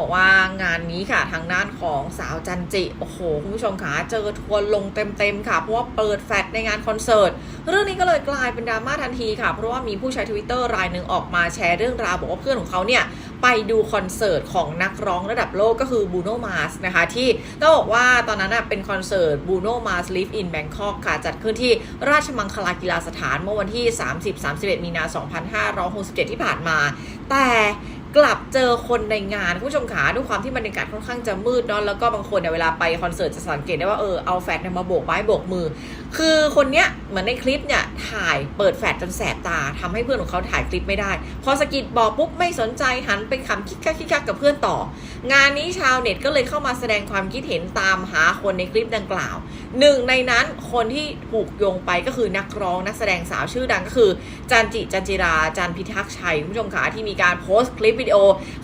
บอกว่างานนี้ค่ะทางด้านของสาวจันจิ โอ้โห คุณผู้ชมคะเจอทัวร์ลงเต็มๆค่ะ เพราะว่าเปิดแฟลตในงานคอนเสิร์ต เรื่องนี้ก็เลยกลายเป็นดราม่าทันทีค่ะ เพราะว่ามีผู้ใช้ทวิตเตอร์รายหนึ่งออกมาแชร์เรื่องราว บอกว่าเพื่อนของเขาเนี่ยไปดูคอนเสิร์ตของนักร้องระดับโลกก็คือบูโนมาสนะคะ ที่ต้องบอกว่าตอนนั้นน่ะเป็นคอนเสิร์ตบูโนมาส Live in Bangkok ค่ะ จัดขึ้นที่ราชมังคลากีฬาสถานเมื่อวันที่ 30-31 มีนา 2567 ที่ผ่านมา แต่ กลับเจอคนในงานผู้ชมขาด้วยความที่บรรยากาศค่อนข้างจะมืดเนาะแล้วก็บางคนเนี่ยเวลาไปคอนเสิร์ตจะสังเกตได้ว่าเออเอาแฟลชเนยมาโบกไม้โบกมือ คือคนเนี้ยเหมือนในคลิปเนี่ยถ่ายเปิดแฟลชจนแสบตาทำให้เพื่อนของเขาถ่ายคลิปไม่ได้ พอสกิดบอกปุ๊บไม่สนใจหันไปขำคิกคักคิกคักกับเพื่อนต่อ งานนี้ชาวเน็ตก็เลยเข้ามาแสดงความคิดเห็นตามหาคนในคลิปดังกล่าวหนึ่งในนั้นคนที่ถูกโยงไปก็คือนักร้องนักแสดงสาวชื่อดังก็คือจันจิจันจิราจันพิทักษ์ชัยคุณผู้ชมขาที่มีการโพสต์คลิปวิดีโอ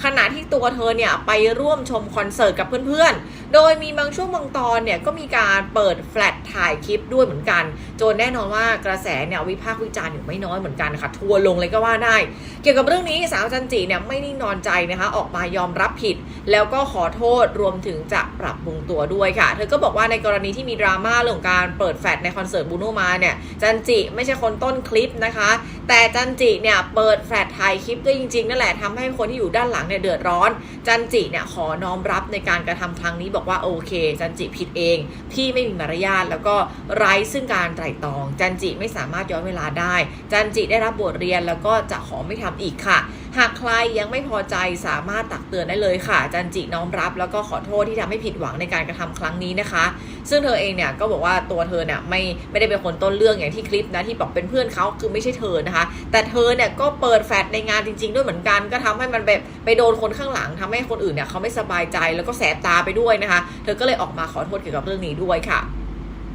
ขณะที่ตัวเธอเนี่ยไปร่วมชมคอนเสิร์ตกับเพื่อนๆ โดยมีบางช่วงบางตอนเนี่ยก็มีการเปิดแฟลชถ่ายคลิปด้วยเหมือนกัน จนแน่นอนว่ากระแสเนี่ยวิพากษ์วิจารณ์อยู่ไม่น้อยเหมือนกันค่ะทัวร์ลงเลยก็ว่าได้ เกี่ยวกับเรื่องนี้สาวจันจีเนี่ยไม่นิ่งนอนใจนะคะ ออกมายอมรับผิด แล้วก็ขอโทษรวมถึงจะปรับปรุงตัวด้วยค่ะ เธอก็บอกว่าในกรณีที่มีดราม่าเรื่องของการเปิดแฟลชในคอนเสิร์ตบูโนมาเนี่ยจันจิไม่ใช่คนต้นคลิปนะคะแต่จันจิเนี่ยเปิดแฟลชถ่ายคลิปด้วยจริงๆนั่นแหละทำให้คนที่อยู่ด้านหลังเนี่ยเดือดร้อน จันจิเนี่ยขอน้อมรับในการกระทำครั้งนี้บอกว่าโอเค จันจิผิดเอง พี่ไม่มีมารยาทแล้วก็ไร้ซึ่งการไตร่ตรอง จันจิไม่สามารถย้อนเวลาได้ จันจิได้รับบทเรียนแล้วก็จะขอไม่ทำอีกค่ะ หากใครยังไม่พอใจสามารถตักเตือนได้เลยค่ะจันจิน้อมรับ แล้วก็ขอโทษที่ทำให้ผิดหวังในการกระทำครั้งนี้นะคะ ซึ่งเธอเองเนี่ยก็บอกว่าตัวเธอเนี่ยไม่ไม่ได้เป็นคนต้นเรื่องอย่างที่คลิปนะที่บอกเป็นเพื่อนเขาคือไม่ใช่เธอนะคะ แต่เธอเนี่ยก็เปิดแฟลชในงานจริง ๆ ด้วยเหมือนกัน ก็ทำให้มันแบบไปโดนคนข้างหลังทำให้คนอื่นเนี่ยเขาไม่สบายใจแล้วก็แสบตาไปด้วยนะคะ เธอก็เลยออกมาขอโทษเกี่ยวกับเรื่องนี้ด้วยค่ะ